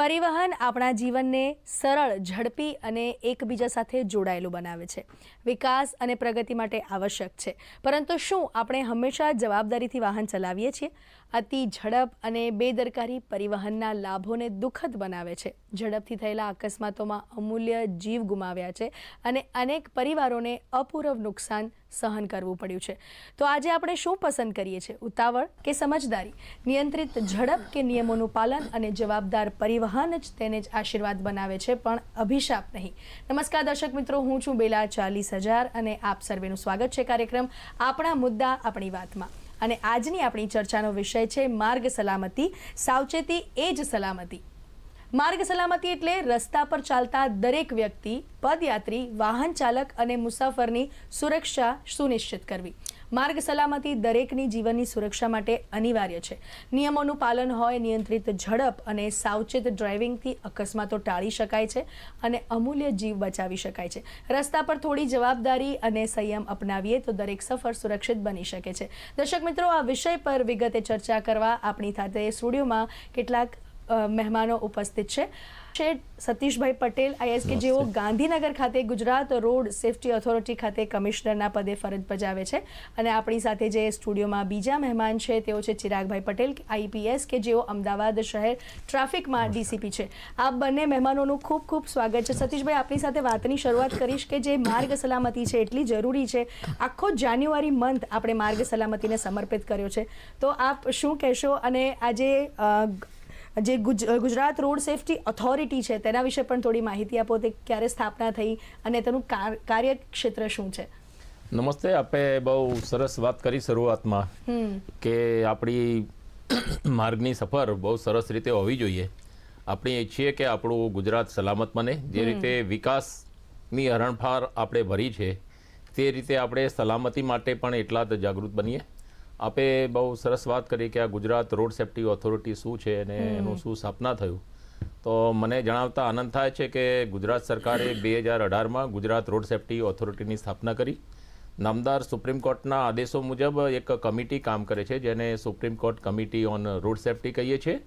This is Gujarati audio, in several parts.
પરિવહન આપણા જીવનને સરળ, ઝડપી અને એકબીજા સાથે જોડાયેલું બનાવે છે. વિકાસ અને પ્રગતિ માટે આવશ્યક છે. પરંતુ શું આપણે હંમેશા જવાબદારીથી વાહન ચલાવીએ છીએ? અતિ ઝડપ અને બેદરકારી પરિવહનના લાભોને દુઃખદ બનાવે છે. ઝડપથી થયેલા અકસ્માતોમાં અમૂલ્ય જીવ ગુમાવ્યા છે અને અનેક પરિવારોને અપૂરવ નુકસાન સહન કરવું પડ્યું છે. તો આજે આપણે શું પસંદ કરીએ છીએ? ઉતાવળ કે સમજદારી? નિયંત્રિત ઝડપ કે નિયમોનું પાલન અને જવાબદાર પરિવહન જ તેને જ આશીર્વાદ બનાવે છે પણ અભિશાપ નહીં. નમસ્કાર દર્શક મિત્રો, હું છું બેલા ચાલીસ હજાર અને આપ સર્વેનું સ્વાગત છે કાર્યક્રમ આપણા મુદ્દા આપણી વાતમાં. અને આજની આપણી ચર્ચાનો વિષય છે માર્ગ સલામતી, સાવચેતી એ જ સલામતી. માર્ગ સલામતી એટલે રસ્તા પર ચાલતા દરેક વ્યક્તિ, પદયાત્રી, વાહન ચાલક અને મુસાફરની સુરક્ષા સુનિશ્ચિત કરવી. માર્ગ સલામતી દરેકની જીવનની સુરક્ષા માટે અનિવાર્ય છે. નિયમોનું પાલન હોય નિયંત્રિત ઝડપ અને સાવચેત ડ્રાઇવિંગથી અકસ્માતો ટાળી શકાય છે અને અમૂલ્ય જીવ બચાવી શકાય છે. રસ્તા પર થોડી જવાબદારી અને સંયમ અપનાવીએ તો દરેક સફર સુરક્ષિત બની શકે છે. દર્શક મિત્રો, આ વિષય પર વિગતે ચર્ચા કરવા આપણી સાથે સ્ટુડિયોમાં કેટલાક મહેમાનો ઉપસ્થિત છે. શેઠ સતીશભાઈ પટેલ આઈએસ કે જેઓ ગાંધીનગર ખાતે ગુજરાત રોડ સેફટી ઓથોરિટી ખાતે કમિશનરના પદે ફરજ બજાવે છે. અને આપણી સાથે જે સ્ટુડિયોમાં બીજા મહેમાન છે તેઓ છે ચિરાગભાઈ પટેલ આઈપીએસ કે જેઓ અમદાવાદ શહેર ટ્રાફિકમાં ડીસીપી છે. આ બંને મહેમાનોનું ખૂબ ખૂબ સ્વાગત છે. સતીશભાઈ આપણી સાથે વાતની શરૂઆત કરીશ કે જે માર્ગ સલામતી છે એટલી જરૂરી છે. આખો જાન્યુઆરી મંથ આપણે માર્ગ સલામતીને સમર્પિત કર્યો છે. તો આપ શું કહેશો? અને આજે જે ગુજ ગુજરાત રોડ સેફટી ઓથોરિટી છે તેના વિશે પણ થોડી માહિતી આપો તે ક્યારે સ્થાપના થઈ અને તેનું કાર- કાર્યક્ષેત્ર શું છે? નમસ્તે આપે બહુ સરસ વાત કરી શરૂઆતમાં કે આપણી માર્ગની સફર બહુ સરસ રીતે હોવી જોઈએ. આપણે ઈચ્છીએ કે આપણું ગુજરાત સલામત બને. જે રીતે વિકાસની હરણફાર આપણે ભરી છે તે રીતે આપણે સલામતી માટે પણ એટલા જ જાગૃત બનીએ. આપે બહુ સરસ વાત કરી કે આ ગુજરાત રોડ સેફટી ઓથોરિટી શું છે અને એનું શું સ્થાપના થયું. તો મને જણાવતા આનંદ થાય છે કે ગુજરાત સરકારે બે હજાર અઢારમાં ગુજરાત રોડ સેફટી ઓથોરિટીની સ્થાપના કરી. નામદાર સુપ્રીમ કોર્ટના આદેશો મુજબ એક કમિટી કામ કરે છે જેને Supreme Court committee on road safety કહીએ છીએ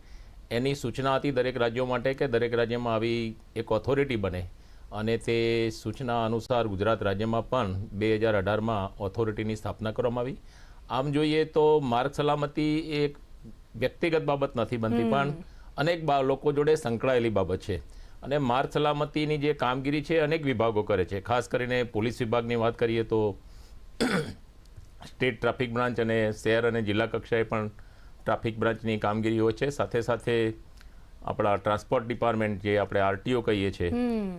એની સૂચના હતી દરેક રાજ્યો માટે કે દરેક રાજ્યમાં આવી એક ઓથોરિટી બને. અને તે સૂચના અનુસાર ગુજરાત રાજ્યમાં પણ બે હજાર અઢારમાં ઓથોરિટીની સ્થાપના કરવામાં આવી. આમ જોઈએ તો માર્ગ સલામતી એક વ્યક્તિગત બાબત નથી બનતી પણ અનેક લોકો જોડે સંકળાયેલી બાબત છે. અને માર્ગ સલામતીની જે કામગીરી છે અનેક વિભાગો કરે છે. ખાસ કરીને પોલીસ વિભાગની વાત કરીએ તો સ્ટેટ ટ્રાફિક બ્રાન્ચ અને શહેર અને જિલ્લા કક્ષાએ પણ ટ્રાફિક બ્રાન્ચની કામગીરી હોય છે. સાથે સાથે આપણા ટ્રાન્સપોર્ટ ડિપાર્ટમેન્ટ જે આપણે આરટીઓ કહીએ છીએ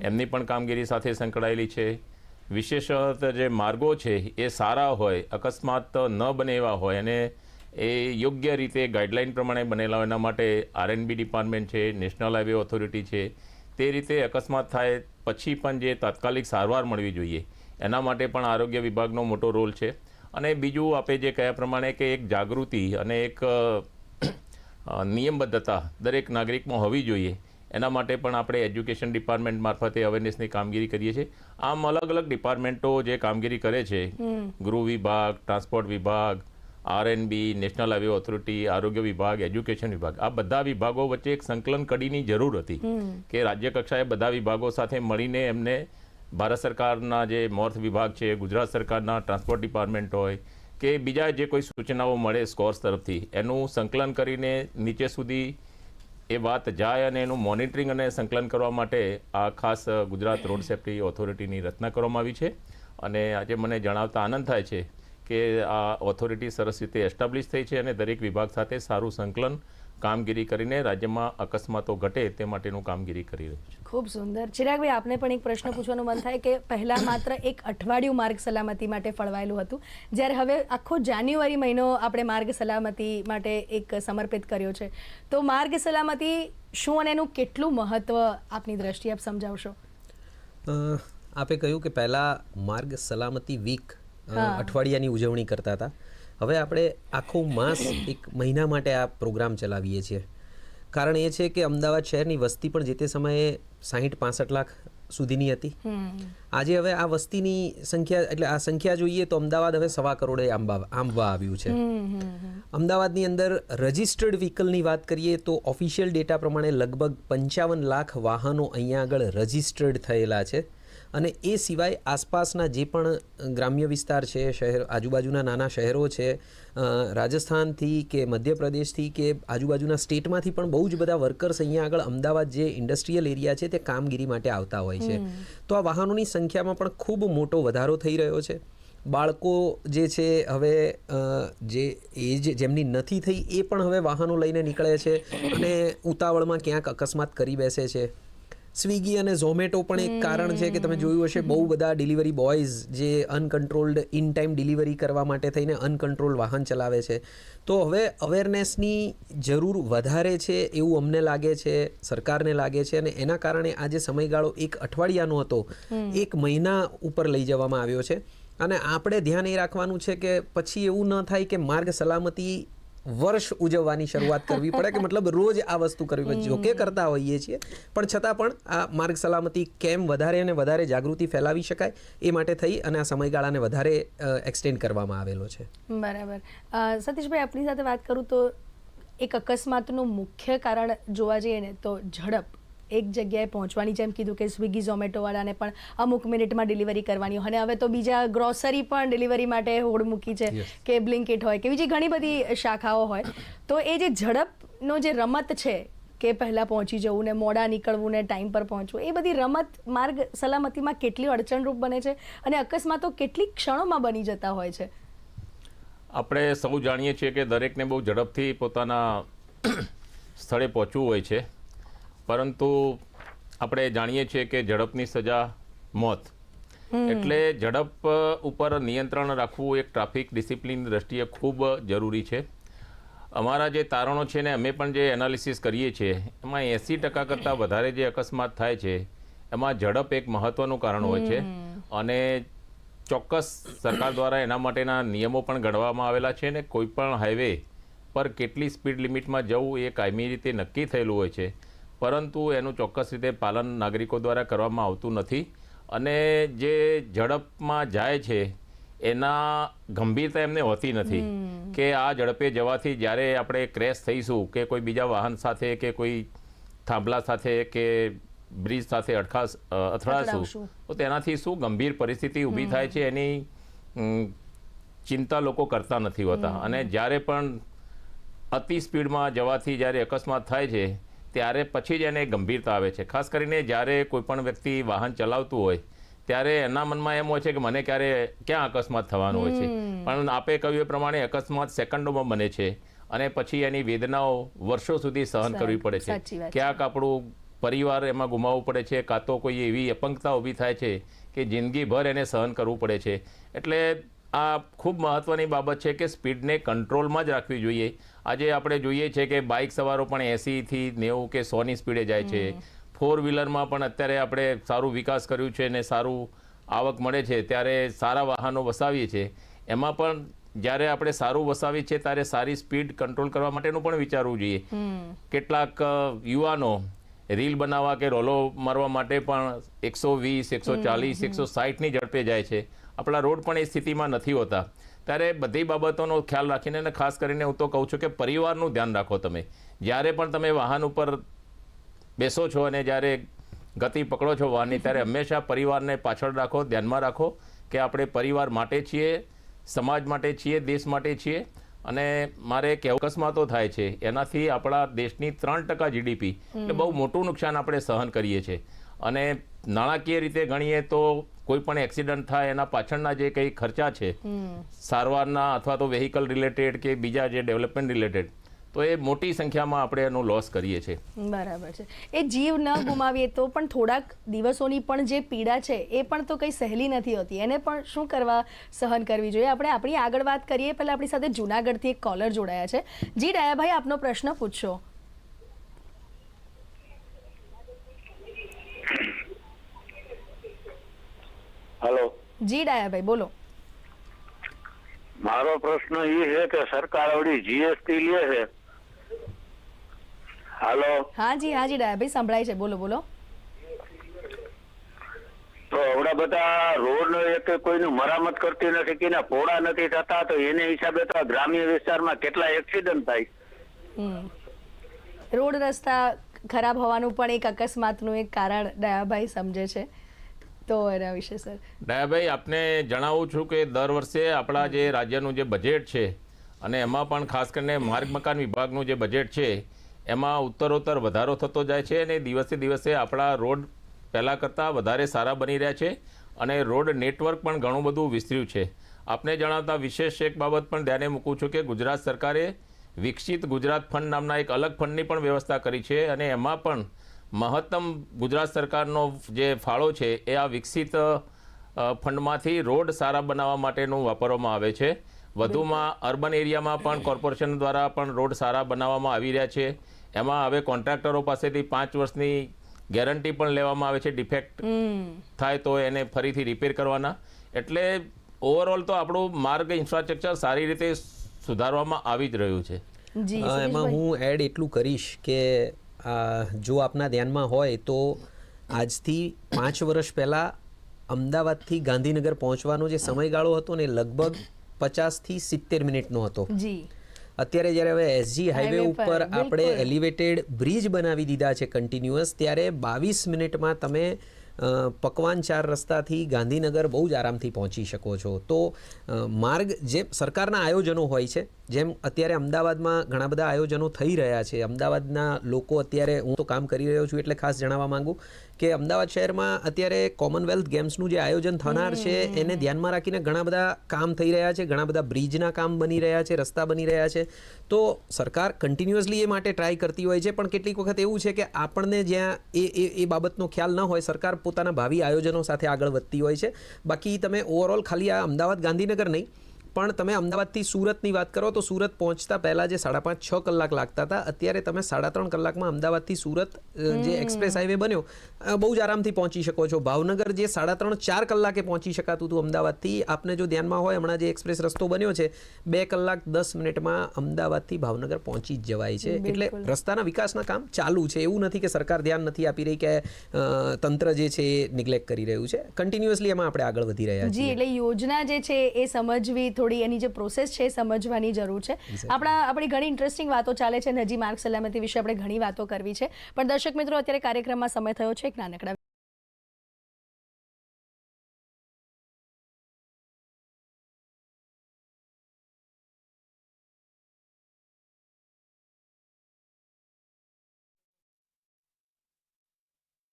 એમની પણ કામગીરી સાથે સંકળાયેલી છે. વિશેષત જે માર્ગો છે, એ સારા હોય, અકસ્માત ન બને એવા હોય અને એ યોગ્ય રીતે ગાઈડલાઇન પ્રમાણે બનેલા હોય. એના માટે આરએનબી ડિપાર્ટમેન્ટ છે, નેશનલ હાઈવે ઓથોરિટી છે, તે રીતે અકસ્માત થાય પછી પણ જે તાત્કાલિક સારવાર મળવી જોઈએ. એના માટે પણ આરોગ્ય વિભાગનો મોટો રોલ છે. અને બીજું આપણે જે કહ્યા પ્રમાણે કે એક જાગૃતિ અને એક નિયમબદ્ધતા દરેક નાગરિકમાં હોવી જોઈએ. એના માટે પણ આપણે એજ્યુકેશન ડિપાર્ટમેન્ટ મારફતે અવેરનેસની કામગીરી કરીએ છીએ. આમ અલગ અલગ ડિપાર્ટમેન્ટો જે કામગીરી કરે છે ગૃહ વિભાગ ટ્રાન્સપોર્ટ વિભાગ આરએનબી નેશનલ હાઈવે ઓથોરિટી આરોગ્ય વિભાગ એજ્યુકેશન વિભાગ આ બધા વિભાગો વચ્ચે એક સંકલન કડીની જરૂર હતી કે રાજ્ય કક્ષાએ બધા વિભાગો સાથે મળીને એમને ભારત સરકારના જે મોર્થ વિભાગ છે ગુજરાત સરકારના ટ્રાન્સપોર્ટ ડિપાર્ટમેન્ટ હોય કે બીજા જે કોઈ સૂચનાઓ મળે સ્કોર્સ તરફથી એનું સંકલન કરીને નીચે સુધી એ વાત જાય અને એનું મોનિટરિંગ અને સંકલન કરવા માટે આ ખાસ ગુજરાત રોડ સેફટી ઓથોરિટીની રચના કરવામાં આવી છે. અને આજે મને જણાવતા આનંદ થાય છે કે આ ઓથોરિટી સરસ રીતે એસ્ટાબ્લિશ થઈ છે અને દરેક વિભાગ સાથે સારું સંકલન કામગીરી કરીને રાજ્યમાં અકસ્માતો ઘટે તે માટેનું કામગીરી કરી રહ્યું છે. ખૂબ સુંદર. ચિરાગભાઈ આપને પણ એક પ્રશ્ન પૂછવાનું મન થાય કે પહેલા માત્ર એક અઠવાડિયું માર્ગ સલામતી માટે ફળવાયેલું હતું. જ્યારે હવે આખો જાન્યુઆરી મહિનો આપણે માર્ગ સલામતી માટે એક સમર્પિત કર્યો છે. તો માર્ગ સલામતી શું અને એનું કેટલું મહત્વ આપની દ્રષ્ટિએ આપ સમજાવશો? આપે કહ્યું કે પહેલાં માર્ગ સલામતી વીક અઠવાડિયાની ઉજવણી કરતા હતા. હવે આપણે આખો માસ એક મહિના માટે આ પ્રોગ્રામ ચલાવીએ છીએ. કારણ એ છે કે અમદાવાદ શહેરની વસ્તી પણ જે તે સમયે સાહીઠ પાસઠ લાખ સુધીની હતી. આજે હવે આ વસ્તીની સંખ્યા એટલે આ સંખ્યા જોઈએ તો અમદાવાદ હવે સવા કરોડે આંબા આંબવા આવ્યું છે. અમદાવાદની અંદર રજિસ્ટર્ડ વ્હીકલની વાત કરીએ તો ઓફિશિયલ ડેટા પ્રમાણે લગભગ પંચાવન લાખ વાહનો અહીંયા આગળ રજિસ્ટર્ડ થયેલા છે. અને એ સિવાય આસપાસના જે પણ ગ્રામ્ય વિસ્તાર છે શહેર આજુબાજુના નાના શહેરો છે રાજસ્થાનથી કે મધ્યપ્રદેશથી કે આજુબાજુના સ્ટેટમાંથી પણ બહુ જ બધા વર્કર્સ અહીંયા આગળ અમદાવાદ જે ઇન્ડસ્ટ્રીયલ એરિયા છે તે કામગીરી માટે આવતા હોય છે. તો આ વાહનોની સંખ્યામાં પણ ખૂબ મોટો વધારો થઈ રહ્યો છે. બાળકો જે છે હવે જે એજ જેમની નથી થઈ એ પણ હવે વાહનો લઈને નીકળે છે અને ઉતાવળમાં ક્યાંક અકસ્માત કરી બેસે છે. સ્વિગી અને ઝોમેટો પણ એક કારણ છે કે તમે જોયું હશે બહુ બધા ડિલિવરી બોયઝ જે અનકન્ટ્રોલ્ડ ઇન ટાઈમ ડિલિવરી કરવા માટે થઈને અનકન્ટ્રોલ વાહન ચલાવે છે. તો હવે અવેરનેસની જરૂર વધારે છે એવું અમને લાગે છે સરકારને લાગે છે અને એના કારણે આ જે સમયગાળો એક અઠવાડિયાનો હતો એક મહિના ઉપર લઈ જવામાં આવ્યો છે. અને આપણે ધ્યાન એ રાખવાનું છે કે પછી એવું ન થાય કે માર્ગ સલામતી વર્ષ ઉજવવાની શરૂઆત કરવી પડે કે મતલબ રોજ આ વસ્તુ કરવી પડે. જો કે કરતા હોઈએ છીએ પણ છતાં પણ આ માર્ગ સલામતી કેમ વધારે અને વધારે જાગૃતિ ફેલાવી શકાય એ માટે થઈ અને આ સમયગાળાને વધારે એક્સટેન્ડ કરવામાં આવેલો છે. બરાબર. સતીશભાઈ આપણી સાથે વાત કરું તો એક અકસ્માતનું મુખ્ય કારણ જોવા જઈએ ને તો ઝડપ. એક જગ્યાએ પહોંચવાની જેમ કીધું કે સ્વિગી ઝોમેટોવાળાને પણ અમુક મિનિટમાં ડિલિવરી કરવાની. અને હવે તો બીજા ગ્રોસરી પણ ડિલિવરી માટે હોડ મૂકી છે કે બ્લિંકિટ હોય કે બીજી ઘણી બધી શાખાઓ હોય. તો એ જે ઝડપનો જે રમત છે કે પહેલાં પહોંચી જવું ને મોડા નીકળવું ને ટાઈમ પર પહોંચવું એ બધી રમત માર્ગ સલામતીમાં કેટલી અડચણરૂપ બને છે અને અકસ્માતો કેટલી ક્ષણોમાં બની જતા હોય છે? આપણે સૌ જાણીએ છીએ કે દરેકને બહુ ઝડપથી પોતાના સ્થળે પહોંચવું હોય છે. પરંતુ આપણે જાણીએ છીએ કે ઝડપની સજા મોત. એટલે ઝડપ ઉપર નિયંત્રણ રાખવું એક ટ્રાફિક ડિસિપ્લિન દ્રષ્ટિએ ખૂબ જરૂરી છે. અમારા જે તારણો છે ને અમે પણ જે એનાલિસિસ કરીએ છીએ એમાં એંસી ટકા કરતાં વધારે જે અકસ્માત થાય છે એમાં ઝડપ એક મહત્વનું કારણ હોય છે. અને ચોક્કસ સરકાર દ્વારા એના માટેના નિયમો પણ ઘડવામાં આવેલા છે ને કોઈ પણ હાઈવે પર કેટલી સ્પીડ લિમિટમાં જવું એ કાયમી રીતે નક્કી થયેલું હોય છે. પરંતુ એનું ચોક્કસ રીતે પાલન નાગરિકો દ્વારા કરવામાં આવતું નથી અને જે ઝડપમાં જાય છે એના ગંભીરતા એમને હોતી નથી કે આ ઝડપે જવાથી જ્યારે આપણે ક્રેશ થઈશું કે કોઈ બીજા વાહન સાથે કે કોઈ થાંભલા સાથે કે બ્રિજ સાથે અડખાશ અથડાશું તો તેનાથી શું ગંભીર પરિસ્થિતિ ઊભી થાય છે એની ચિંતા લોકો કરતા નથી હોતા. અને જ્યારે પણ અતિ સ્પીડમાં જવાથી જ્યારે અકસ્માત થાય છે ત્યારે પછી જ એને ગંભીરતા આવે છે. ખાસ કરીને જ્યારે કોઈ પણ વ્યક્તિ વાહન ચલાવતું હોય ત્યારે એના મનમાં એમ હોય છે કે મને ક્યારે ક્યાં અકસ્માત થવાનું હોય છે. પણ આપે કહ્યું એ પ્રમાણે અકસ્માત સેકન્ડોમાં બને છે અને પછી એની વેદનાઓ વર્ષો સુધી સહન સહન, કરવી પડે છે. ક્યાંક આપણું પરિવાર એમાં ગુમાવવું પડે છે કાં તો કોઈ એવી અપંગતા ઊભી થાય છે કે જિંદગીભર એને સહન કરવું પડે છે. એટલે આ ખૂબ મહત્ત્વની બાબત છે કે સ્પીડને કંટ્રોલમાં જ રાખવી જોઈએ. આજે આપણે જોઈએ છે કે બાઇક સવારો પણ એંસીથી નેવું કે સોની સ્પીડે જાય છે. ફોર વ્હીલરમાં પણ અત્યારે આપણે સારું વિકાસ કર્યું છે અને સારું આવક મળે છે. ત્યારે સારા વાહનો વસાવીએ છીએ એમાં પણ જ્યારે આપણે સારું વસાવીએ છીએ ત્યારે સારી સ્પીડ કંટ્રોલ કરવા માટેનું પણ વિચારવું જોઈએ. કેટલાક યુવાનો રીલ બનાવવા કે રોલો મારવા માટે પણ એકસો વીસ એકસો ચાલીસ એકસો સાઠની ઝડપે જાય છે. આપણા રોડ પણ એ સ્થિતિમાં નથી હોતા. ત્યારે બધી બાબતોનો ખ્યાલ રાખીને અને ખાસ કરીને હું તો કહું છું કે પરિવારનું ધ્યાન રાખો તમે. જ્યારે પણ તમે વાહન ઉપર બેસો છો અને જ્યારે ગતિ પકડો છો વાહનની ત્યારે હંમેશા પરિવારને પાછળ રાખો ધ્યાનમાં રાખો કે આપણે પરિવાર માટે છીએ સમાજ માટે છીએ દેશ માટે છીએ. અને મારે કે અકસ્માતો થાય છે. એનાથી આપણા દેશની ત્રણ ટકા જીડીપી એટલે બહુ મોટું નુકસાન આપણે સહન કરીએ છીએ. અને નાણાકીય રીતે ગણીએ તો કોઈ પણ એક્સિડન્ટ થાય એના પાછળના જે કંઈ ખર્ચા છે સારવારના અથવા તો વેહિકલ રિલેટેડ કે બીજા જે ડેવલપમેન્ટ રિલેટેડ તો એ મોટી સંખ્યામાં આપણે એનો લોસ કરીએ છીએ. બરાબર છે. એ જીવ ન ગુમાવીએ તો પણ થોડાક દિવસોની પણ જે પીડા છે એ પણ તો કંઈ સહેલી નથી હોતી. એને પણ શું કરવા સહન કરવી જોઈએ? આપણે આપણી આગળ વાત કરીએ. પહેલાં આપણી સાથે જુનાગઢથી એક કોલર જોડાયા છે. જી ડાયાભાઈ આપનો પ્રશ્ન પૂછશો હલો. જી ડાયાભાઈ બોલો. મારો પ્રશ્ન એ છે કે સરકાર આવડી જીએસટી લે છે? હાલો. હા જી હા જી ડાયાભાઈ સંભળાય છે. બોલો બોલો. આવડા બધા રોડ નો એક કોઈનું મરામત કરતી નથી કે ના પોળા નથી થતા તો એને હિસાબે તો ગ્રામ્ય વિસ્તારમાં કેટલા એક્સિડન્ટ થાય. રોડ રસ્તા ખરાબ હોવાનું પણ એક અકસ્માતનું એક કારણ દયાભાઈ સમજે છે. તો એના વિશે, સર. ડાયાભાઈ આપને જણાવું છું કે દર વર્ષે આપણા જે રાજ્યનું જે બજેટ છે અને એમાં પણ ખાસ કરીને માર્ગ મકાન વિભાગનું જે બજેટ છે, એમાં ઉત્તરોત્તર વધારો થતો જાય છે અને દિવસે દિવસે આપણા રોડ પહેલાં કરતાં વધારે સારા બની રહ્યા છે અને રોડ નેટવર્ક પણ ઘણું બધું વિસ્તર્યું છે. આપને જણાવતા વિશેષ એક બાબત પણ ધ્યાને મૂકું છું કે ગુજરાત સરકારે વિકસિત ગુજરાત ફંડ નામના એક અલગ ફંડની પણ વ્યવસ્થા કરી છે અને એમાં પણ મહત્તમ ગુજરાત સરકારનો જે ફાળો છે એ આ વિકસિત ફંડમાંથી રોડ સારા બનાવવા માટેનું વાપરવામાં આવે છે. વધુમાં અર્બન એરિયામાં પણ કોર્પોરેશન દ્વારા પણ રોડ સારા બનાવવામાં આવી રહ્યા છે. એમાં હવે કોન્ટ્રાક્ટરો પાસેથી પાંચ વર્ષની ગેરંટી પણ લેવામાં આવે છે ડિફેક્ટ થાય તો એને ફરીથી રિપેર કરવાના. એટલે ઓવરઓલ તો આપણું માર્ગ ઇન્ફ્રાસ્ટ્રક્ચર સારી રીતે સુધારવામાં આવી જ રહ્યું છે. એમાં હું એડ એટલું કરીશ કે જો આપના ધ્યાનમાં હોય તો આજથી પાંચ વર્ષ પહેલાં અમદાવાદથી ગાંધીનગર પહોંચવાનો જે સમયગાળો હતો ને લગભગ પચાસથી સિત્તેર મિનિટનો હતો. અત્યારે જ્યારે હવે એસજી હાઈવે ઉપર આપણે એલિવેટેડ બ્રિજ બનાવી દીધા છે કન્ટિન્યુઅસ ત્યારે બાવીસ મિનિટમાં તમે પકવાન ચાર રસ્તાથી ગાંધીનગર બહુ જ આરામથી પહોંચી શકો છો. તો માર્ગ જે સરકારના આયોજનો હોય છે જેમ અત્યારે અમદાવાદમાં ઘણા બધા આયોજનો થઈ રહ્યા છે. અમદાવાદના લોકો અત્યારે હું તો કામ કરી રહ્યો છું એટલે ખાસ જણાવવા માંગુ કે અમદાવાદ શહેરમાં અત્યારે કોમનવેલ્થ ગેમ્સનું જે આયોજન થનાર છે એને ધ્યાનમાં રાખીને ઘણા બધા કામ થઈ રહ્યા છે ઘણા બધા બ્રિજના કામ બની રહ્યા છે રસ્તા બની રહ્યા છે. તો સરકાર કન્ટિન્યુઅસલી એ માટે ટ્રાય કરતી હોય છે પણ કેટલીક વખત એવું છે કે આપણને જ્યાં એ એ એ બાબતનો ખ્યાલ ન હોય સરકાર પોતાના ભાવિ આયોજનો સાથે આગળ વધતી હોય છે. બાકી તમે ઓવરઓલ ખાલી આ અમદાવાદ ગાંધીનગર નહીં પણ તમે અમદાવાદથી સુરતની વાત કરો તો સુરત પહોંચતા પહેલાં જે સાડા પાંચ છ કલાક લાગતા હતા અત્યારે તમે સાડા ત્રણ કલાકમાં અમદાવાદથી સુરત જે એક્સપ્રેસ હાઈવે બન્યો બહુ જ આરામથી પહોંચી શકો છો. ભાવનગર જે સાડા ત્રણ ચાર કલાકે પહોંચી શકાતું હતું અમદાવાદથી આપને જો ધ્યાનમાં હોય હમણાં જે એક્સપ્રેસ રસ્તો બન્યો છે બે કલાક દસ મિનિટમાં અમદાવાદથી ભાવનગર પહોંચી જ જવાય છે. એટલે રસ્તાના વિકાસના કામ ચાલુ છે. એવું નથી કે સરકાર ધ્યાન નથી આપી રહી કે તંત્ર જે છે એ નિગ્લેક્ટ કરી રહ્યું છે. કન્ટિન્યુઅસલી એમાં આપણે આગળ વધી રહ્યા છીએ. એટલે યોજના જે છે એ સમજવી થોડી એની જે પ્રોસેસ છે એ સમજવાની જરૂર છે. આપણા આપણી ઘણી ઇન્ટરેસ્ટિંગ વાતો ચાલે છે. અને હજી માર્ગ સલામતી વિશે આપણે ઘણી વાતો કરવી છે. પણ દર્શક મિત્રો અત્યારે કાર્યક્રમમાં સમય થયો છે. એક નાનકડા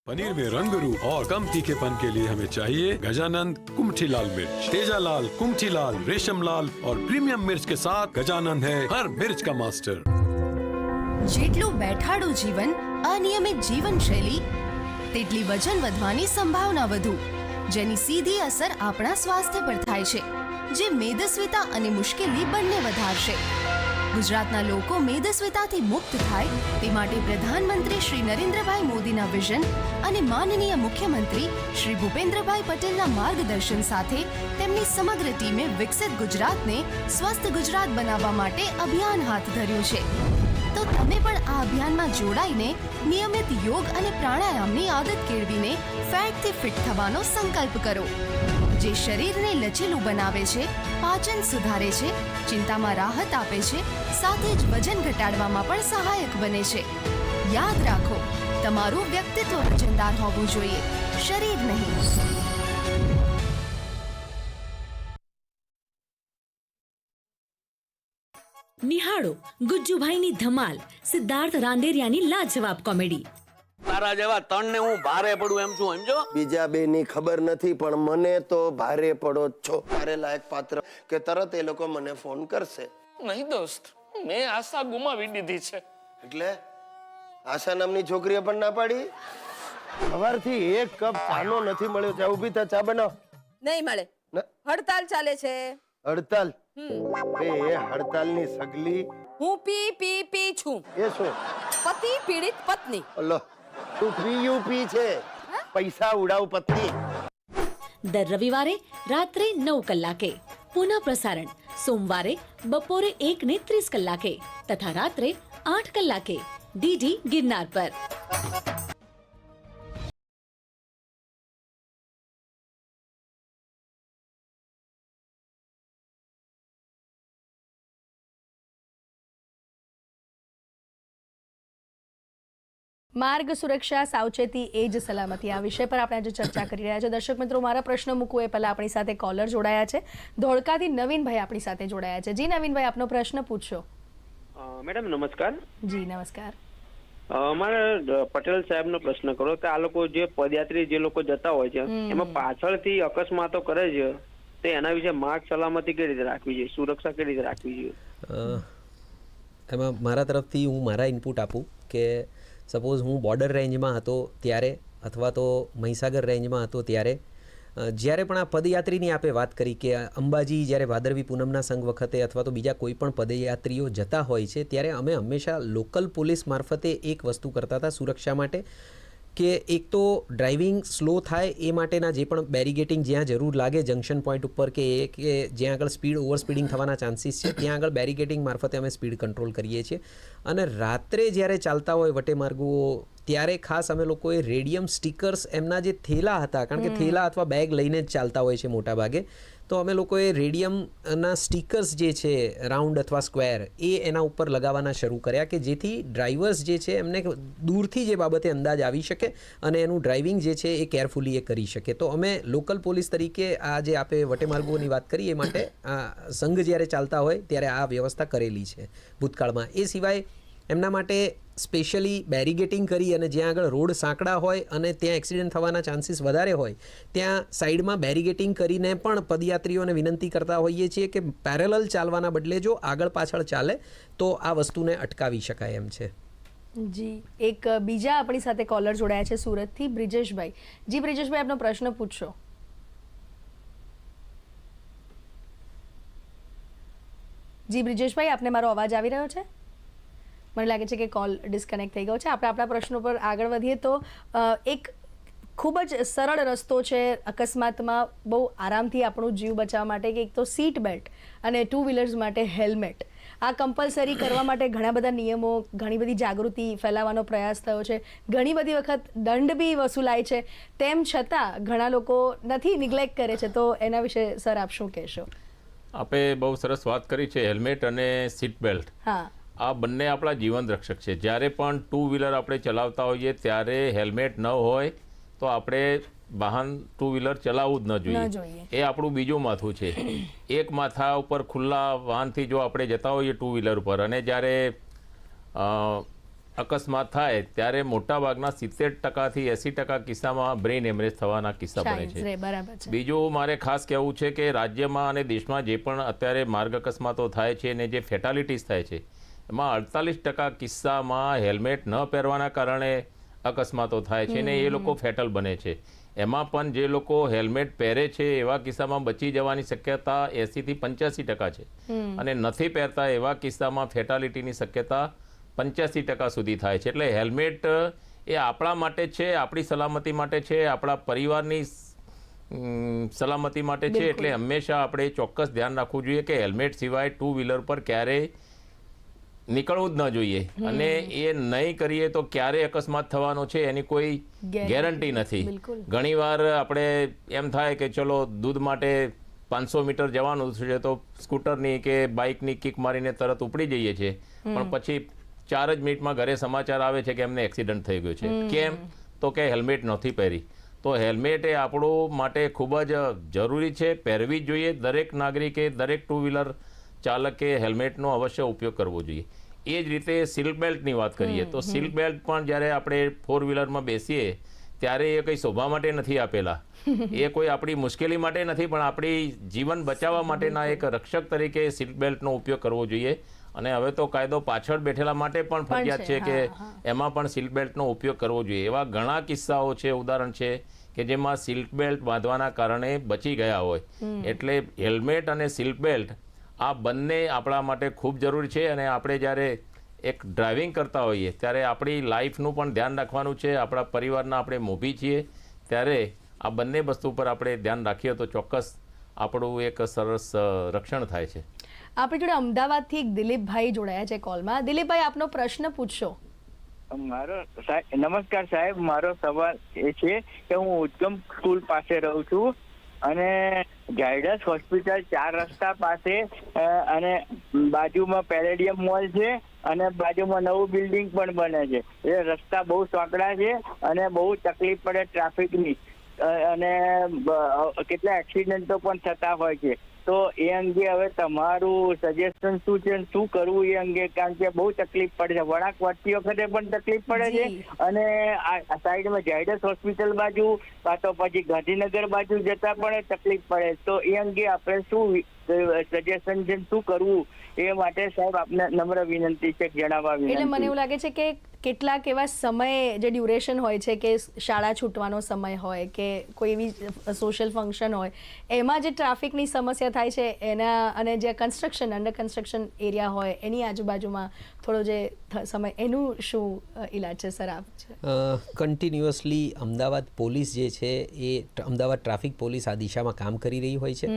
पनीर में रंग रूप और कम तीखेपन के लिए हमें चाहिए गजानंद कुमठी लाल मिर्च तेजा लाल कुमठी लाल रेशम लाल और प्रीमियम मिर्च के साथ गजानंद है हर मिर्च का मास्टर જેટલું બેઠાડું જીવન અનિયમિત જીવનશૈલી તેટલી વજન વધવાની સંભાવના વધુ જેની સીધી અસર આપણા સ્વાસ્થ્ય પર થાય છે જે મેદસ્વીતા અને મુશ્કેલી બંને વધારશે ગુજરાતના લોકો મેદસ્વીતાથી મુક્ત થાય તે માટે પ્રધાનમંત્રી શ્રી નરેન્દ્રભાઈ મોદીના વિઝન અને માનનીય મુખ્યમંત્રી શ્રી ભૂપેન્દ્રભાઈ પટેલના માર્ગદર્શન સાથે તેમની સમગ્ર ટીમે વિકસિત ગુજરાતને સ્વસ્થ ગુજરાત બનાવવા માટે અભિયાન હાથ ધર્યું છે. તો તમે પણ આ અભિયાનમાં જોડાઈને નિયમિત યોગ અને પ્રાણાયામની આદત કેળવીને ફેટથી ફિટ થવાનો સંકલ્પ કરો. જે શરીરને લચેલું બનાવે છે, પાચન સુધારે છે, ચિંતામાં રાહત આપે છે, સાથે જ વજન ઘટાડવામાં પણ સહાયક બને છે. યાદ રાખો, તમારું વ્યક્તિત્વ વજનદાર હોવું જોઈએ, શરીર નહીં. નિહાળો ગુજ્જુભાઈની ધમાલ સિદ્ધાર્થ રાંદેરિયાની લાજવાબ કોમેડી. તારા જેવા ત્રણ ને હું ભારે પડું એમ છું સમજો? બીજા બે ની ખબર નથી પણ મને તો ભારે પડો જ છો. ભારે લાયક પાત્ર કે તરત એ લોકો મને ફોન કરશે. નહીં દોસ્ત મેં આશા ગુમાવી દીધી છે. એટલે આશા નામની છોકરીએ પણ ના પાડી? સવારથી એક કપ ચાનો નથી મળ્યો. ચા ઊભી થા ચા બનાવ. નહીં મળે. હડતાલ ચાલે છે. હડતાલ? એ એ હડતાલની સગલી હું પી પી પી છું એ શું પતિ પીડિત પત્ની ઓલો તું પીયુપી છે પૈસા ઉડાવ પત્ની દર રવિવારે રાત્રે નવ કલાકે પુનઃ પ્રસારણ સોમવારે બપોરે એક ને ત્રીસ કલાકે તથા રાત્રે આઠ કલાકે ડીડી ગિરનાર પર માર્ગ સુરક્ષા સાવચેતી એ જ સલામતી આ વિષય પર આપણે આજે ચર્ચા કરી રહ્યા છે. દર્શક મિત્રો મારા પ્રશ્ન મૂકવું એ પહેલાં આપણી સાથે કોલર જોડાયા છે. ધોળકાથી નવીનભાઈ આપણી સાથે જોડાયા છે. જી નવીનભાઈ આપનો પ્રશ્ન પૂછશો મેડમ નમસ્કાર. જી નમસ્કાર. અમારે પટેલ સાહેબનો પ્રશ્ન કરો કે આ લોકો જે પદયાત્રી જે લોકો જતા હોય છે એમાં પાછળથી અકસ્માતો કરે છે તો એના વિશે માર્ગ સલામતી કેવી રીતે રાખવી જોઈએ સુરક્ષા કેવી રીતે રાખવી જોઈએ? એમાં મારા તરફથી હું મારા ઇનપુટ આપું કે સપોઝ હું બોર્ડર રેન્જમાં હતો ત્યારે અથવા તો મહીસાગર રેન્જમાં હતો ત્યારે જ્યારે પણ આ પદયાત્રીની આપે વાત કરી કે અંબાજી જ્યારે ભાદરવી પૂનમના સંઘ વખતે અથવા તો બીજા કોઈ પણ પદયાત્રીઓ જતા હોય છે, ત્યારે અમે હંમેશા લોકલ પોલીસ મારફતે એક વસ્તુ કરતા હતા, સુરક્ષા માટે. કે એક તો ડ્રાઇવિંગ સ્લો થાય એ માટેના જે પણ બેરિગેટિંગ જ્યાં જરૂર લાગે જંકશન પોઈન્ટ ઉપર કે એ કે જ્યાં આગળ સ્પીડ ઓવર સ્પીડિંગ થવાના ચાન્સીસ છે ત્યાં આગળ બેરિગેટિંગ મારફતે અમે સ્પીડ કંટ્રોલ કરીએ છીએ. અને રાત્રે જ્યારે ચાલતા હોય વટેમાર્ગો ત્યારે ખાસ અમે લોકોએ રેડિયમ સ્ટીકર્સ એમના જે થેલા હતા કારણ કે થેલા અથવા બેગ લઈને જ ચાલતા હોય છે મોટા ભાગે તો અમે લોકોએ રેડિયમના સ્ટીકર્સ જે છે, રાઉન્ડ અથવા સ્ક્વેર, એ એના ઉપર લગાવવાના શરૂ કર્યા કે જેથી ડ્રાઈવર્સ જે છે, એમને દૂરથી જે બાબતે અંદાજ આવી શકે અને એનું ડ્રાઇવિંગ જે છે, એ કેરફુલી એ કરી શકે. તો અમે લોકલ પોલીસ તરીકે આ જે આપે વટેમાર્ગોની વાત કરી એ માટે આ સંઘ જ્યારે ચાલતા હોય, ત્યારે આ વ્યવસ્થા કરેલી છે ભૂતકાળમાં. એ સિવાય એમના માટે સ્પેશિયલી બેરિગેટિંગ કરી અને જ્યાં આગળ રોડ સાંકડા હોય અને ત્યાં એક્સિડન્ટ થવાના ચાન્સીસ વધારે હોય, ત્યાં સાઈડમાં બેરિગેટિંગ કરીને પણ પદયાત્રીઓને વિનંતી કરતા હોઈએ છીએ કે પેરેલલ ચાલવાના બદલે જો આગળ પાછળ ચાલે, તો આ વસ્તુને અટકાવી શકાય એમ છે. જી, એક બીજા આપણી સાથે કોલર જોડાયા છે સુરતથી બ્રિજેશભાઈ. જી, બ્રિજેશભાઈ, આપનો પ્રશ્ન પૂછશો. જી, બ્રિજેશભાઈ, આપને મારો અવાજ આવી રહ્યો છે? મને લાગે છે કે કોલ ડિસ્કનેક્ટ થઈ ગયો છે. આપણે આપણા પ્રશ્નો પર આગળ વધીએ તો એક ખૂબ જ સરળ રસ્તો છે અકસ્માતમાં બહુ આરામથી આપણું જીવ બચાવવા માટે કે એક તો સીટ બેલ્ટ અને ટુ વ્હીલર્સ માટે હેલ્મેટ આ કમ્પલસરી કરવા માટે ઘણા બધા નિયમો ઘણી બધી જાગૃતિ ફેલાવવાનો પ્રયાસ થયો છે. ઘણી બધી વખત દંડ બી વસૂલાય છે. તેમ છતાં ઘણા લોકો નથી નિગ્લેક્ટ કરે છે. તો એના વિશે સર આપ શું કહેશો? આપે બહુ સરસ વાત કરી છે હેલ્મેટ અને સીટ બેલ્ટ હા. આ બંને આપણા જીવન રક્ષક છે. જ્યારે પણ ટુ વ્હીલર આપણે ચલાવતા હોઈએ ત્યારે હેલ્મેટ ન હોય તો આપણે વાહન ટુ વ્હીલર ચલાવવું જ ન જોઈએ. એ આપણું બીજું માથું છે. એક માથા ઉપર ખુલ્લા વાહનથી જો આપણે જતા હોઈએ ટુ વ્હીલર ઉપર અને જ્યારે અકસ્માત થાય ત્યારે મોટાભાગના સિત્તેર ટકાથી એંસી ટકા કિસ્સામાં બ્રેઇન હેમરેજ થવાના કિસ્સા બને છે. બીજું મારે ખાસ કહેવું છે કે રાજ્યમાં અને દેશમાં જે પણ અત્યારે માર્ગ અકસ્માતો થાય છે અને જે ફેટાલિટીઝ થાય છે એમાં અડતાલીસ ટકા કિસ્સામાં હેલ્મેટ ન પહેરવાના કારણે અકસ્માતો થાય છે ને એ લોકો ફેટલ બને છે. એમાં પણ જે લોકો હેલ્મેટ પહેરે છે એવા કિસ્સામાં બચી જવાની શક્યતા એંસીથી પંચ્યાસી ટકા છે. અને નથી પહેરતા એવા કિસ્સામાં ફેટાલિટીની શક્યતા પંચ્યાસી ટકા સુધી થાય છે. એટલે હેલ્મેટ એ આપણા માટે છે આપણી સલામતી માટે છે આપણા પરિવારની સલામતી માટે છે. એટલે હંમેશા આપણે ચોક્કસ ધ્યાન રાખવું જોઈએ કે હેલ્મેટ સિવાય ટુ વ્હીલર પર ક્યારેય નીકળવું જ ન જોઈએ. અને એ નહીં કરીએ તો ક્યારે અકસ્માત થવાનો છે એની કોઈ ગેરંટી નથી. ઘણીવાર આપણે એમ થાય કે ચલો દૂધ માટે પાંચસો મીટર જવાનું છે તો સ્કૂટરની કે બાઇકની કિક મારીને તરત ઉપડી જઈએ છીએ. પણ પછી ચાર જ મિનિટમાં ઘરે સમાચાર આવે છે કે એમને એક્સિડન્ટ થઈ ગયો છે. કેમ? તો કે હેલ્મેટ નથી પહેરી. તો હેલ્મેટ એ આપણું માટે ખૂબ જ જરૂરી છે. પહેરવી જ જોઈએ દરેક નાગરિકે દરેક ટુ વ્હીલર ચાલકે હેલ્મેટનો અવશ્ય ઉપયોગ કરવો જોઈએ. એ જ રીતે સીટ બેલ્ટની વાત કરીએ તો સીટ બેલ્ટ પણ જ્યારે આપણે ફોર વ્હીલરમાં બેસીએ ત્યારે એ કંઈ શોભા માટે નથી આપેલા. એ કોઈ આપણી મુશ્કેલી માટે નથી પણ આપણી જીવન બચાવવા માટેના એક રક્ષક તરીકે સીટ બેલ્ટનો ઉપયોગ કરવો જોઈએ. અને હવે તો કાયદો પાછળ બેઠેલા માટે પણ ફરજિયાત છે, કે એમાં પણ સીટ બેલ્ટનો ઉપયોગ કરવો જોઈએ. એવા ઘણા કિસ્સાઓ છે ઉદાહરણ છે કે જેમાં સીટ બેલ્ટ બાંધવાના કારણે બચી ગયા હોય. એટલે હેલ્મેટ અને સીટ બેલ્ટ આ બંને આપણા માટે ખૂબ જરૂરી છે અને આપણે જ્યારે એક ડ્રાઇવિંગ કરતા હોઈએ ત્યારે આપણી લાઈફનું પણ ધ્યાન રાખવાનું છે. આપણા પરિવારના આપણે મોભી છીએ. ત્યારે આ બંને વસ્તુ પર આપણે ધ્યાન રાખીએ તો ચોક્કસ આપણું એક સરસ રક્ષણ થાય છે. આપણી જોડે અમદાવાદથી એક દિલીપભાઈ જોડાયા છે કોલમાં. દિલીપભાઈ આપનો પ્રશ્ન પૂછશો મારો સાહેબ નમસ્કાર સાહેબ. મારો સવાલ એ છે કે હું ઉદ્ગમ સ્કૂલ પાસે રહું છું. અને ઝાયડસ હોસ્પિટલ ચાર રસ્તા પાસે અને બાજુમાં પેલેડિયમ મોલ છે અને બાજુમાં નવું બિલ્ડિંગ પણ બને છે. એ રસ્તા બહુ સાંકડા છે અને બહુ તકલીફ પડે ટ્રાફિકની. અને કેટલા એક્સિડન્ટો પણ થતા હોય છે. તો એ અંગે હવે તમારું સજેશન શું છે શું કરવું એ અંગે? કારણ કે બહુ તકલીફ પડે છે. વળાંક વળતી વખતે પણ તકલીફ પડે છે અને આ સાઈડમાં ઝાયડસ હોસ્પિટલ બાજુ કાં તો પછી ગાંધીનગર બાજુ જતા પણ તકલીફ પડે. તો એ અંગે આપણે શું સજેશન છે શું કરવું? એ માટે સાહેબ આપને નમ્ર વિનંતી છે જણાવવા એટલે મને એવું લાગે છે કે કેટલાક એવા સમય જે ડ્યુરેશન હોય છે કે શાળા છૂટવાનો સમય હોય કે કોઈ એવી સોશિયલ ફંક્શન હોય એમાં જે ટ્રાફિકની સમસ્યા થાય છે એના અને જે કન્સ્ટ્રક્શન અંડર કન્સ્ટ્રક્શન એરિયા હોય એની આજુબાજુમાં થોડો જે સમય એનું શું ઇલાજ ઈલાજ છે સર આપ? કન્ટિન્યુઅસલી અમદાવાદ પોલીસ જે છે એ અમદાવાદ ટ્રાફિક પોલીસ આ દિશામાં કામ કરી રહી હોય છે.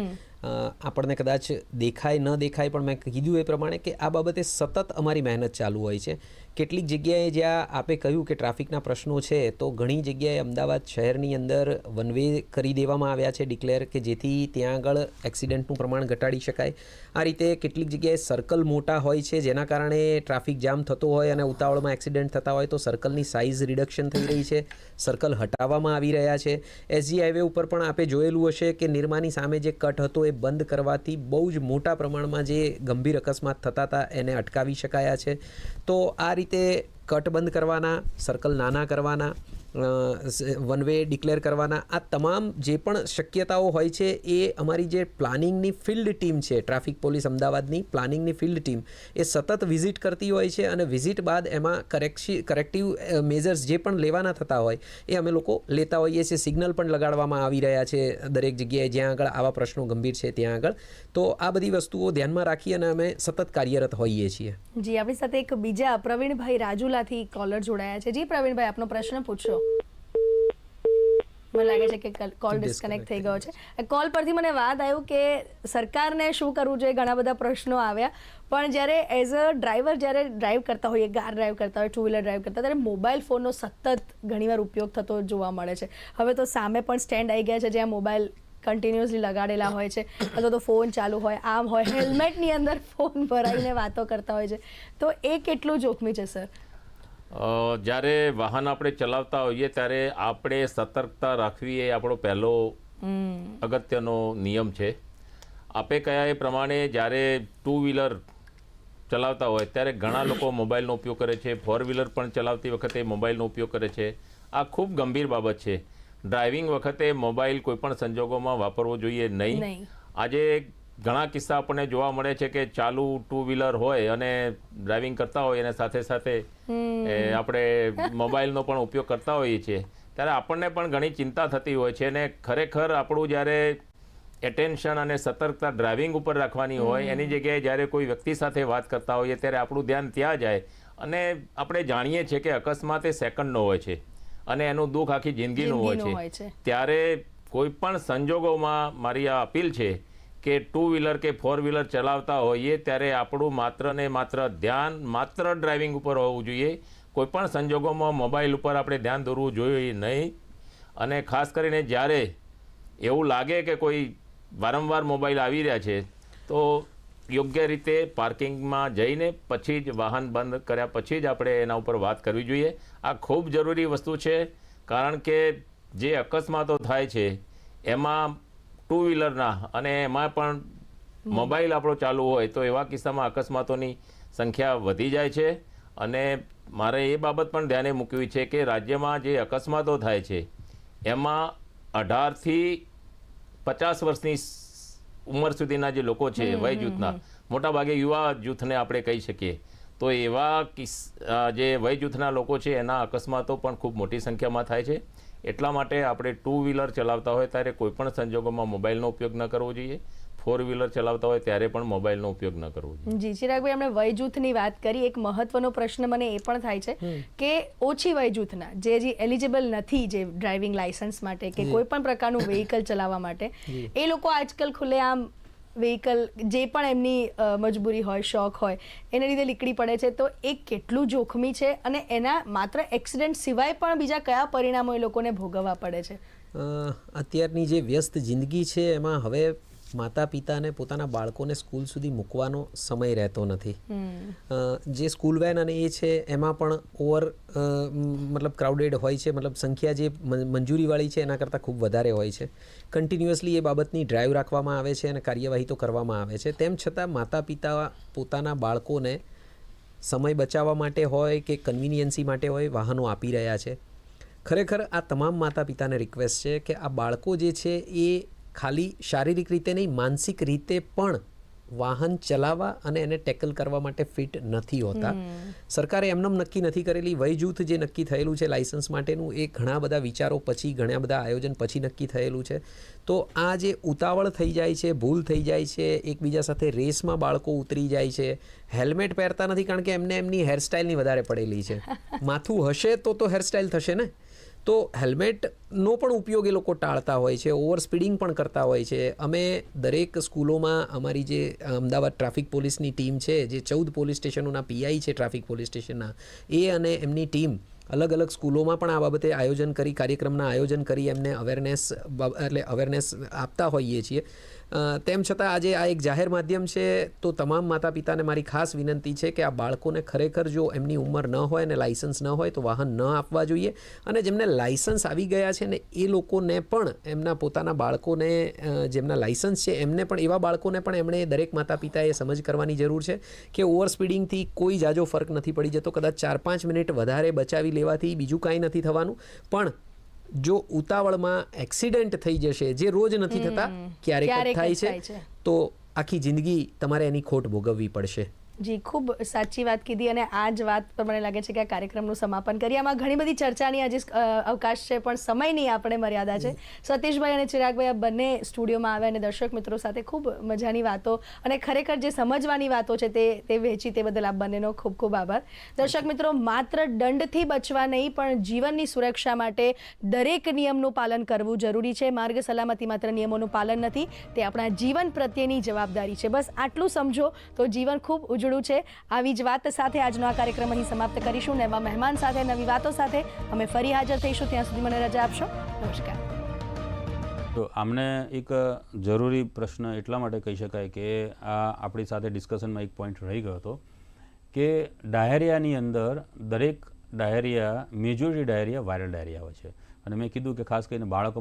આપણને કદાચ દેખાય, ન દેખાય, પણ મેં કીધું એ પ્રમાણે કે આ બાબતે સતત અમારી મહેનત ચાલુ હોય છે. કેટલીક જગ્યાએ જ્યાં આપે કહ્યું કે ટ્રાફિકના પ્રશ્નો છે, તો ઘણી જગ્યાએ અમદાવાદ શહેરની અંદર વન વે કરી દેવામાં આવ્યા છે ડિક્લેર કે જેથી ત્યાં આગળ એક્સિડન્ટનું પ્રમાણ ઘટાડી શકાય. આ રીતે કેટલીક જગ્યાએ સર્કલ મોટા હોય છે, જેના કારણે ટ્રાફિક જામ થતો હોય અને ઉતાવળમાં એક્સિડન્ટ થતા હોય, તો સર્કલની સાઇઝ રિડક્શન થઈ રહી છે સર્કલ હટાવવામાં આવી રહ્યા છે. એસજી હાઈવે ઉપર પણ આપે જોયેલું હશે કે નિર્માની સામે જે કટ હતો એ બંધ કરવાથી બહુ જ મોટા પ્રમાણમાં જે ગંભીર અકસ્માત થતા હતા, એને અટકાવી શકાયા છે. તો આ રીતે કટ બંધ કરવાના સર્કલ નાના કરવાના વન વે ડિક્લેર કરવાના. આ તમામ જે પણ શક્યતાઓ હોય છે, એ અમારી જે પ્લાનિંગની ફિલ્ડ ટીમ છે ટ્રાફિક પોલીસ અમદાવાદની પ્લાનિંગની ફિલ્ડ ટીમ એ સતત વિઝિટ કરતી હોય છે અને વિઝિટ બાદ એમાં કરેક્શી કરેક્ટિવ મેઝર્સ જે પણ લેવાના થતા હોય, એ અમે લોકો લેતા હોઈએ છીએ. સિગ્નલ પણ લગાડવામાં આવી રહ્યા છે દરેક જગ્યાએ. જ્યાં આગળ આવા પ્રશ્નો ગંભીર છે, ત્યાં આગળ. તો આ બધી વસ્તુઓ ધ્યાનમાં રાખી અને અમે સતત કાર્યરત હોઈએ છીએ. જી, આપણી સાથે એક બીજા પ્રવીણભાઈ રાજુલાથી કોલર જોડાયા છે. જી, પ્રવીણભાઈ, આપનો પ્રશ્ન પૂછો. મને લાગે છે કે કોલ ડિસ્કનેક્ટ થઈ ગયો છે. કોલ પરથી મને વાત આવ્યું કે સરકારને શું કરવું જોઈએ? ઘણા બધા પ્રશ્નો આવ્યા. પણ જ્યારે એઝ અ ડ્રાઈવર જ્યારે ડ્રાઈવ કરતા હોઈએ કાર ડ્રાઈવ કરતા હોય ટુ વ્હીલર ડ્રાઈવ કરતા ત્યારે મોબાઈલ ફોનનો સતત ઘણીવાર ઉપયોગ થતો જોવા મળે છે. હવે તો સામે પણ સ્ટેન્ડ આવી ગયા છે જ્યાં મોબાઈલ કન્ટિન્યુઅસલી લગાડેલા હોય છે. અથવા તો ફોન ચાલુ હોય આમ હોય હેલ્મેટની અંદર ફોન ભરાઈને વાતો કરતા હોય છે. તો એ કેટલું જોખમી છે સર જ્યારે વાહન આપણે ચલાવતા હોઈએ ત્યારે આપણે સતર્કતા રાખવી એ આપણો પહેલો અગત્યનો નિયમ છે. આપે કયા એ પ્રમાણે જ્યારે ટુ વ્હીલર ચલાવતા હોય ત્યારે ઘણા લોકો મોબાઈલનો ઉપયોગ કરે છે. ફોર વ્હીલર પણ ચલાવતી વખતે મોબાઈલનો ઉપયોગ કરે છે. આ ખૂબ ગંભીર બાબત છે. ડ્રાઇવિંગ વખતે મોબાઈલ કોઈપણ સંજોગોમાં વાપરવો જોઈએ નહીં. નહીં. આજે ઘણા કિસ્સા આપણને જોવા મળે છે કે ચાલુ ટુ વ્હીલર હોય અને ડ્રાઇવિંગ કરતા હોય અને સાથે સાથે આપણે મોબાઈલનો પણ ઉપયોગ કરતા હોઈએ છીએ. ત્યારે આપણને પણ ઘણી ચિંતા થતી હોય છે અને ખરેખર આપણું જ્યારે એટેન્શન અને સતર્કતા ડ્રાઇવિંગ ઉપર રાખવાની હોય એની જગ્યાએ જ્યારે કોઈ વ્યક્તિ સાથે વાત કરતા હોઈએ ત્યારે આપણું ધ્યાન ત્યાં જાય અને આપણે જાણીએ છીએ કે અકસ્માત એ સેકન્ડનો હોય છે અને એનું દુઃખ આખી જિંદગીનું હોય છે. ત્યારે કોઈ પણ સંજોગોમાં મારી આ અપીલ છે કે ટુ વ્હીલર કે ફોર વ્હીલર ચલાવતા હોઈએ ત્યારે આપણું માત્ર ને માત્ર ધ્યાન માત્ર ડ્રાઇવિંગ ઉપર હોવું જોઈએ. કોઈપણ સંજોગોમાં મોબાઈલ ઉપર આપણે ધ્યાન દોરવું જોઈએ નહીં. અને ખાસ કરીને જ્યારે એવું લાગે કે કોઈ વારંવાર મોબાઈલ આવી રહ્યા છે, તો યોગ્ય રીતે પાર્કિંગમાં જઈને પછી જ વાહન બંધ કર્યા પછી જ આપણે એના ઉપર વાત કરવી જોઈએ. આ ખૂબ જરૂરી વસ્તુ છે, કારણ કે જે અકસ્માતો થાય છે, એમાં ટુ વ્હીલરના અને એમાં પણ મોબાઈલ આપણો ચાલુ હોય તો એવા કિસ્સામાં અકસ્માતોની સંખ્યા વધી જાય છે. અને મારે એ બાબત પણ ધ્યાને મૂકવી છે કે રાજ્યમાં જે અકસ્માતો થાય છે એમાં અઢારથી પચાસ વર્ષની ઉંમર સુધીના જે લોકો છે વય જૂથના મોટાભાગે યુવા જૂથને આપણે કહી શકીએ. તો એવા કિસ જે વય જૂથના લોકો છે એના અકસ્માતો પણ ખૂબ મોટી સંખ્યામાં થાય છે. એટલા માટે આપણે ટુ વ્હીલર ચલાવતા હોય ત્યારે કોઈપણ સંજોગોમાં મોબાઈલનો ઉપયોગ ન કરવો જોઈએ. ફોર વ્હીલર ચલાવતા હોય ત્યારે પણ મોબાઈલનો ઉપયોગ ન કરવો જોઈએ. જી ચિરાગભાઈ આપણે વય જૂથની વાત કરી. એક મહત્વનો પ્રશ્ન મને એ પણ થાય છે કે ઓછી વય જૂથના જે હજી એલિજિબલ નથી જે ડ્રાઇવિંગ લાયસન્સ માટે કે કોઈ પણ પ્રકારનું વ્હીકલ ચલાવવા માટે એ લોકો આજકાલ ખુલ્લેઆમ વ્હીકલ જે પણ એમની મજબૂરી હોય, શોખ હોય, એને લીધે નીકળી પડે છે. તો એ કેટલું જોખમી છે અને એના માત્ર એક્સિડન્ટ સિવાય પણ બીજા કયા પરિણામો એ લોકોને ભોગવવા પડે છે? અત્યારની જે વ્યસ્ત જિંદગી છે, એમાં હવે માતા પિતાને પોતાના બાળકોને સ્કૂલ સુધી મૂકવાનો સમય રહેતો નથી. જે સ્કૂલ વેન અને એ છે એમાં પણ ઓવર મતલબ ક્રાઉડેડ હોય છે મતલબ સંખ્યા જે મંજૂરીવાળી છે એના કરતાં ખૂબ વધારે હોય છે. કન્ટિન્યુઅસલી એ બાબતની ડ્રાઈવ રાખવામાં આવે છે અને કાર્યવાહી તો કરવામાં આવે છે. તેમ છતાં માતા પિતા પોતાના બાળકોને સમય બચાવવા માટે હોય કે કન્વિનિયન્સી માટે હોય વાહનો આપી રહ્યા છે. ખરેખર આ તમામ માતા પિતાને રિક્વેસ્ટ છે કે આ બાળકો જે છે એ ખાલી શારીરિક રીતે નહીં માનસિક રીતે પણ વાહન ચલાવવા અને એને ટેકલ કરવા માટે ફિટ નથી હોતા. સરકારે એમનેમ નક્કી નથી કરેલી વય જૂથ જે નક્કી થયેલું છે લાઇસન્સ માટેનું એ ઘણા બધા વિચારો પછી ઘણા બધા આયોજન પછી નક્કી થયેલું છે. તો આ જે ઉતાવળ થઈ જાય છે ભૂલ થઈ જાય છે એકબીજા સાથે રેસમાં બાળકો ઉતરી જાય છે હેલ્મેટ પહેરતા નથી કારણ કે એમને એમની હેરસ્ટાઇલની વધારે પડેલી છે. માથું હશે તો તો હેરસ્ટાઇલ થશે ને? તો હેલ્મેટનો પણ ઉપયોગ એ લોકો ટાળતા હોય છે, ઓવર સ્પીડિંગ પણ કરતા હોય છે. અમે દરેક સ્કૂલોમાં અમારી જે અમદાવાદ ટ્રાફિક પોલીસની ટીમ છે, જે ચૌદ પોલીસ સ્ટેશનોના પીઆઈ છે ટ્રાફિક પોલીસ સ્ટેશનના, એ અને એમની ટીમ અલગ અલગ સ્કૂલોમાં પણ આ બાબતે આયોજન કરી, કાર્યક્રમના આયોજન કરી એમને અવેરનેસ એટલે અવેરનેસ આપતા હોઈએ છીએ. તેમ છતાં આજે આ એક જાહેર માધ્યમ છે, તો તમામ માતા પિતાને મારી ખાસ વિનંતી છે કે આ બાળકોને ખરેખર જો એમની ઉંમર ન હોય અને લાઇસન્સ ન હોય તો વાહન ન આપવા જોઈએ. અને જેમને લાઇસન્સ આવી ગયા છે ને એ લોકોને પણ એમના પોતાના બાળકોને જેમના લાઇસન્સ છે એમને પણ, એવા બાળકોને પણ એમણે દરેક માતા પિતાએ સમજ કરવાની જરૂર છે કે ઓવર સ્પીડિંગથી કોઈ જાજો ફરક નથી પડી જતો. કદાચ ચાર પાંચ મિનિટ વધારે બચાવી લેવાથી બીજું કાંઈ નથી થવાનું. પણ જો ઉતાવળમાં એક્સિડન્ટ થઈ જશે જે રોજ નથી થતા ક્યારેક થાય છે. તો આખી જિંદગી તમારે એની ખોટ ભોગવવી પડશે. જી ખૂબ સાચી વાત કીધી અને આ જ વાત પર મને લાગે છે કે આ કાર્યક્રમનું સમાપન કરીએ. આમાં ઘણી બધી ચર્ચાની આજે અવકાશ છે પણ સમયની આપણે મર્યાદા છે. સતીશભાઈ અને ચિરાગભાઈ આ બંને સ્ટુડિયોમાં આવ્યા અને દર્શક મિત્રો સાથે ખૂબ મજાની વાતો અને ખરેખર જે સમજવાની વાતો છે તે તે વહેંચી તે બદલ આ બંનેનો ખૂબ ખૂબ આભાર. દર્શક મિત્રો માત્ર દંડથી બચવા નહીં પણ જીવનની સુરક્ષા માટે દરેક નિયમનું પાલન કરવું જરૂરી છે. માર્ગ સલામતી માત્ર નિયમોનું પાલન નથી તે આપણા જીવન પ્રત્યેની જવાબદારી છે. બસ આટલું સમજો તો જીવન ખૂબ ઉજળું છે. આવી જ વાત સાથે આજનો આ કાર્યક્રમ અહીં સમાપ્ત કરીશું. નવા મહેમાન સાથે, નવી વાતો સાથે અમે ફરી હાજર થઈશું. ત્યાં સુધી મને રજા આપશો. નમસ્કાર. તો આમને એક જરૂરી પ્રશ્ન એટલા માટે કહી શકાય કે આ આપણી સાથે ડિસ્કશનમાં એક પોઈન્ટ રહી ગયો હતો કે ડાયરિયાની અંદર દરેક diarrhoea, majority diarrhoea, viral diarrhoea હોય છે. અને મેં કીધું કે ખાસ કરીને બાળકો